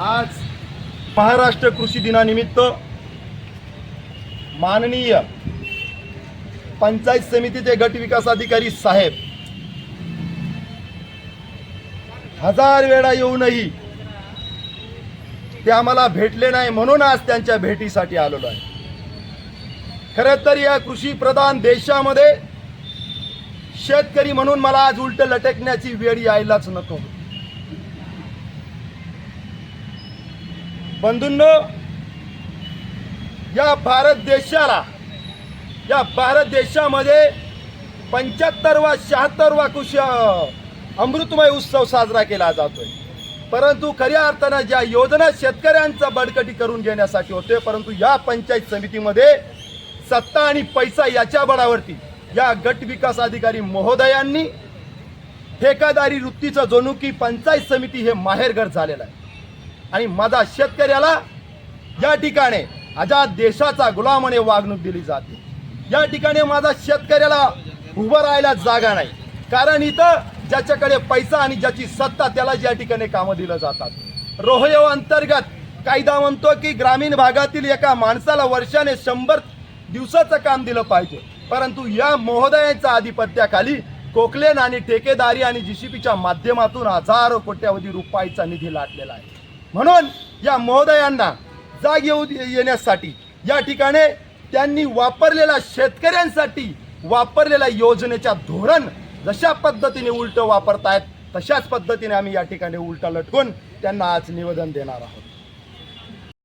आज महाराष्ट्र कृषी दिनानिमित्त माननीय पंचायत समितीचे गट विकास अधिकारी साहेब हजार वेळा येऊनही ते आम्हाला भेटले नाही म्हणून आज त्यांच्या भेटीसाठी आलेलो आहे. खरं तर या कृषी प्रधान देशामध्ये शेतकरी म्हणून मला आज उलट लटकण्याची वेळ यायलाच नको. बंधूंनो या भारत देशाला या भारत देशामध्ये पंच्याहत्तरवा शहात्तरवा कृषी अमृतमय उत्सव साजरा केला जातोय. परंतु खऱ्या अर्थानं ज्या योजना शेतकऱ्यांचा बडकटी करून घेण्यासाठी होते परंतु या पंचायत समितीमध्ये सत्ता आणि पैसा याच्या बळावरती या गट विकास अधिकारी महोदयांनी ठेकादारी वृत्तीचं जणू की पंचायत समिती हे माहेरघर झालेलं आहे. आणि माझा शेतकऱ्याला या ठिकाणी आजाद देशाचा गुलामाने वागणूक दिली जाते. या ठिकाणी माझा शेतकऱ्याला उभं राहायला जागा नाही. कारण इथं ज्याच्याकडे पैसा आणि ज्याची सत्ता त्याला या ठिकाणी कामं दिलं जातात. रोहयो अंतर्गत कायदा म्हणतो की ग्रामीण भागातील एका माणसाला वर्षाने शंभर दिवसाचं काम दिलं पाहिजे. परंतु या महोदयांच्या आधिपत्याखाली कोकलेन आणि ठेकेदारी आणि जीसीपीच्या माध्यमातून हजारो कोट्यावधी रुपयाचा निधी लाटलेला आहे. म्हणून या महोदयांना जाग येऊ येण्यासाठी या ठिकाणी त्यांनी वापरलेल्या शेतकऱ्यांसाठी वापरलेल्या योजनेच्या धोरण जशा पद्धतीने उलट वापरतायत तशाच पद्धतीने आम्ही या ठिकाणी उलटा लटकून त्यांना आज निवेदन देणार आहोत.